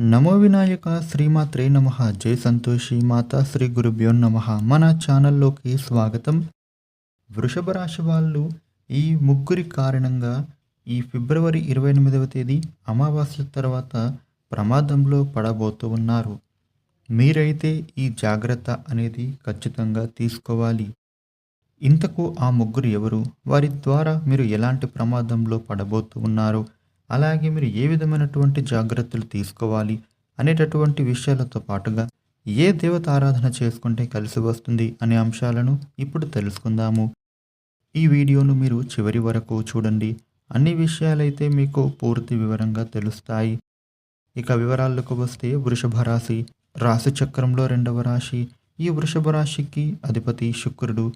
నమో వినాయక శ్రీమాత్రే నమ జై సంతోషి మాతా శ్రీ గురుభ్యో నమ. మన ఛానల్లోకి స్వాగతం. వృషభ రాశి వాళ్ళు ఈ ముగ్గురి కారణంగా ఈ ఫిబ్రవరి ఇరవై ఎనిమిదవ తేదీ అమావాస్య తర్వాత ప్రమాదంలో పడబోతూ ఉన్నారు. మీరైతే ఈ జాగ్రత్త అనేది ఖచ్చితంగా తీసుకోవాలి. ఇంతకు ఆ ముగ్గురు ఎవరు? వారి ద్వారా మీరు ఎలాంటి ప్రమాదంలో పడబోతూ ఉన్నారు? అలాగే మీరు ఏ విధమైనటువంటి జాగ్రత్తలు తీసుకోవాలి అనేటటువంటి విషయాలతో పాటుగా ఏ దేవత ఆరాధన చేసుకుంటే కలిసి వస్తుంది అనే అంశాలను ఇప్పుడు తెలుసుకుందాము. ఈ వీడియోను మీరు చివరి వరకు చూడండి. అన్ని విషయాలైతే మీకు పూర్తి వివరంగా తెలుస్తాయి. ఇక వివరాలకు వస్తే వృషభ రాశి. రాశి చక్రంలో రెండవ రాశి. ఈ వృషభ రాశికి అధిపతి శుక్రుడు.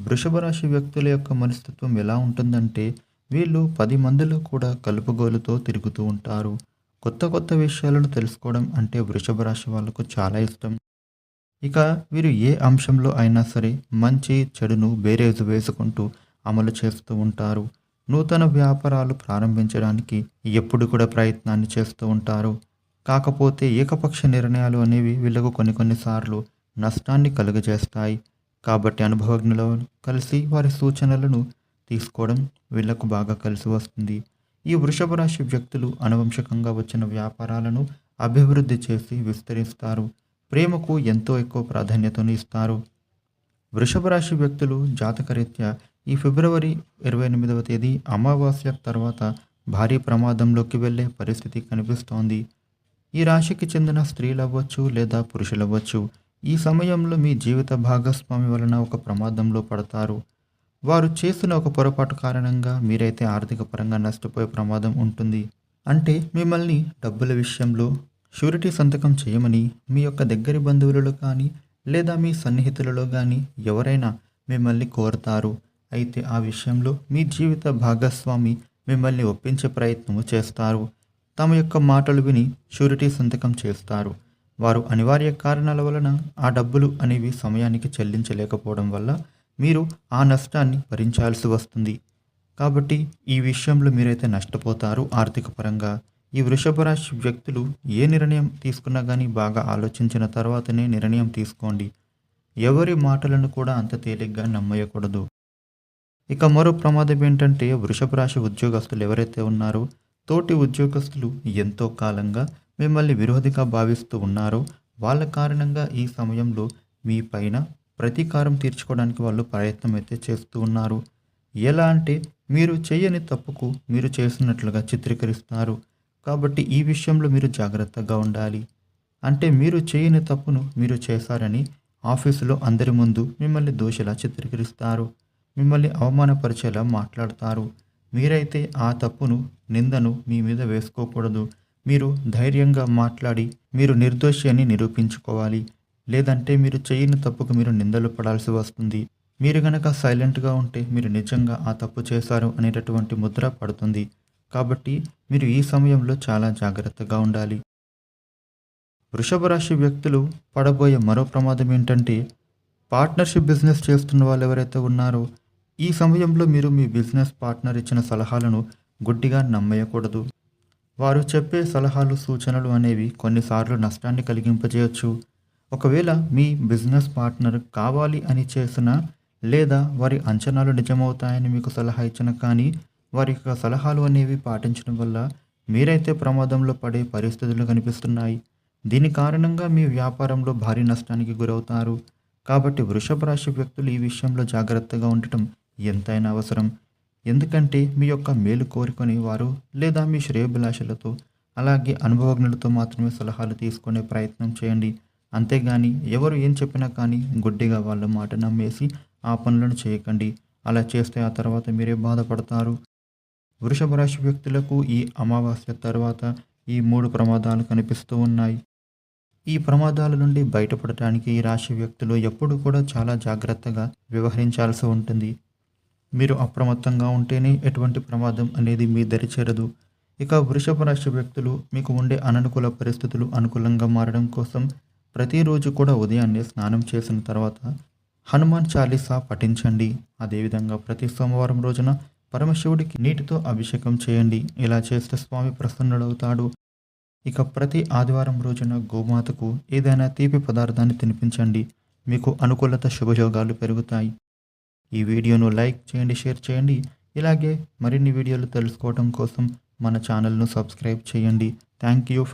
వృషభ రాశి వ్యక్తుల యొక్క మనస్తత్వం ఎలా ఉంటుందంటే వీళ్ళు పది మందిలో కూడా కలుపుగోలుతో తిరుగుతూ ఉంటారు. కొత్త కొత్త విషయాలను తెలుసుకోవడం అంటే వృషభ రాశి వాళ్ళకు చాలా ఇష్టం. ఇక వీరు ఏ అంశంలో అయినా సరే మంచి చెడును బేరేజు వేసుకుంటూ అమలు చేస్తూ ఉంటారు. నూతన వ్యాపారాలు ప్రారంభించడానికి ఎప్పుడు కూడా ప్రయత్నాన్ని చేస్తూ ఉంటారు. కాకపోతే ఏకపక్ష నిర్ణయాలు అనేవి వీళ్ళకు కొన్ని కొన్నిసార్లు నష్టాన్ని కలుగజేస్తాయి. కాబట్టి అనుభవజ్ఞులు కలిసి వారి సూచనలను తీసుకోవడం వీళ్ళకు బాగా కలిసి వస్తుంది. ఈ వృషభ రాశి వ్యక్తులు అనువంశకంగా వచ్చిన వ్యాపారాలను అభివృద్ధి చేసి విస్తరిస్తారు. ప్రేమకు ఎంతో ఎక్కువ ప్రాధాన్యతను ఇస్తారు. వృషభ రాశి వ్యక్తులు జాతకరీత్యా ఈ ఫిబ్రవరి ఇరవై ఎనిమిదవ తేదీ అమావాస్య తర్వాత భారీ ప్రమాదంలోకి వెళ్ళే పరిస్థితి కనిపిస్తోంది. ఈ రాశికి చెందిన స్త్రీలవ్వచ్చు లేదా పురుషులవ్వచ్చు ఈ సమయంలో మీ జీవిత భాగస్వామి వలన ఒక ప్రమాదంలో పడతారు. వారు చేసిన ఒక పొరపాటు కారణంగా మీరైతే ఆర్థిక పరంగా నష్టపోయే ప్రమాదం ఉంటుంది. అంటే మిమ్మల్ని డబ్బుల విషయంలో షూరిటీ సంతకం చేయమని మీ యొక్క దగ్గరి బంధువులలో కానీ లేదా మీ సన్నిహితులలో కానీ ఎవరైనా మిమ్మల్ని కోరతారు. అయితే ఆ విషయంలో మీ జీవిత భాగస్వామి మిమ్మల్ని ఒప్పించే ప్రయత్నము చేస్తారు. తమ యొక్క మాటలు విని షూరిటీ సంతకం చేస్తారు. వారు అనివార్య కారణాల వలన ఆ డబ్బులు అనేవి సమయానికి చెల్లించలేకపోవడం వల్ల మీరు ఆ నష్టాన్ని భరించాల్సి వస్తుంది. కాబట్టి ఈ విషయంలో మీరైతే నష్టపోతారు ఆర్థిక పరంగా ఈ వృషభ రాశి వ్యక్తులు ఏ నిర్ణయం తీసుకున్నా కానీ బాగా ఆలోచించిన తర్వాతనే నిర్ణయం తీసుకోండి. ఎవరి మాటలను కూడా అంత తేలిగ్గా నమ్మయకూడదు. ఇక మరో ప్రమాదం ఏంటంటే వృషభ రాశి ఉద్యోగస్తులు ఎవరైతే ఉన్నారో తోటి ఉద్యోగస్తులు ఎంతో కాలంగా మిమ్మల్ని విరోధిగా భావిస్తూ ఉన్నారో వాళ్ళ కారణంగా ఈ సమయంలో మీ పైన ప్రతీకారం తీర్చుకోవడానికి వాళ్ళు ప్రయత్నం అయితే చేస్తూ ఉన్నారు. ఎలా అంటే మీరు చేయని తప్పుకు మీరు చేస్తున్నట్లుగా చిత్రీకరిస్తారు. కాబట్టి ఈ విషయంలో మీరు జాగ్రత్తగా ఉండాలి. అంటే మీరు చేయని తప్పును మీరు చేశారని ఆఫీసులో అందరి ముందు మిమ్మల్ని దోషిలా చిత్రీకరిస్తారు. మిమ్మల్ని అవమానపరిచేలా మాట్లాడతారు. మీరైతే ఆ తప్పును నిందను మీ మీద వేసుకోకూడదు. మీరు ధైర్యంగా మాట్లాడి మీరు నిర్దోషి అని నిరూపించుకోవాలి. లేదంటే మీరు చేయని తప్పుకు మీరు నిందలు పడాల్సి వస్తుంది. మీరు గనక సైలెంట్గా ఉంటే మీరు నిజంగా ఆ తప్పు చేశారు అనేటటువంటి ముద్ర పడుతుంది. కాబట్టి మీరు ఈ సమయంలో చాలా జాగ్రత్తగా ఉండాలి. వృషభ రాశి వ్యక్తులు పడబోయే మరో ప్రమాదం ఏంటంటే పార్ట్నర్షిప్ బిజినెస్ చేస్తున్న వాళ్ళు ఎవరైతే ఉన్నారో ఈ సమయంలో మీరు మీ బిజినెస్ పార్ట్నర్ ఇచ్చిన సలహాలను గుడ్డిగా నమ్మేయకూడదు. వారు చెప్పే సలహాలు సూచనలు అనేవి కొన్నిసార్లు నష్టాన్ని కలిగింపజేయచ్చు. ఒకవేళ మీ బిజినెస్ పార్ట్నర్ కావాలి అని చేసిన లేదా వారి అంచనాలు నిజమవుతాయని మీకు సలహా ఇచ్చిన కానీ వారి యొక్క సలహాలు అనేవి పాటించడం వల్ల మీరైతే ప్రమాదంలో పడే పరిస్థితులు కనిపిస్తున్నాయి. దీని కారణంగా మీ వ్యాపారంలో భారీ నష్టానికి గురవుతారు. కాబట్టి వృషభ రాశి వ్యక్తులు ఈ విషయంలో జాగ్రత్తగా ఉండటం ఎంతైనా అవసరం. ఎందుకంటే మీ యొక్క మేలు కోరుకొని వారు లేదా మీ శ్రేయభిలాషలతో అలాగే అనుభవజ్ఞులతో మాత్రమే సలహాలు తీసుకునే ప్రయత్నం చేయండి. అంతేగాని ఎవరు ఏం చెప్పినా కానీ గుడ్డిగా వాళ్ళ మాట నమ్మేసి ఆ పనులను చేయకండి. అలా చేస్తే ఆ తర్వాత మీరే బాధపడతారు. వృషభ రాశి వ్యక్తులకు ఈ అమావాస్య తర్వాత ఈ మూడు ప్రమాదాలు కనిపిస్తూ ఉన్నాయి. ఈ ప్రమాదాల నుండి బయటపడటానికి ఈ రాశి వ్యక్తులు ఎప్పుడు కూడా చాలా జాగ్రత్తగా వ్యవహరించాల్సి ఉంటుంది. మీరు అప్రమత్తంగా ఉంటేనే ఎటువంటి ప్రమాదం అనేది మీ దరి చేరదు. ఇక వృషభ రాశి వ్యక్తులు మీకు ఉండే అననుకూల పరిస్థితులు అనుకూలంగా మారడం కోసం ప్రతిరోజు కూడా ఉదయాన్నే స్నానం చేసిన తర్వాత హనుమాన్ చాలీసా పఠించండి. అదేవిధంగా ప్రతి సోమవారం రోజున పరమశివుడికి నీటితో అభిషేకం చేయండి. ఇలా చేస్తే స్వామి ప్రసన్నుడవుతాడు. ఇక ప్రతి ఆదివారం రోజున గోమాతకు ఏదైనా తీపి పదార్థాన్ని తినిపించండి. మీకు అనుకూలత శుభయోగాలు పెరుగుతాయి. ఈ వీడియోను లైక్ చేయండి షేర్ చేయండి. ఇలాగే మరిన్ని వీడియోలు తెలుసుకోవడం కోసం మన ఛానల్ను సబ్స్క్రైబ్ చేయండి. Thank you.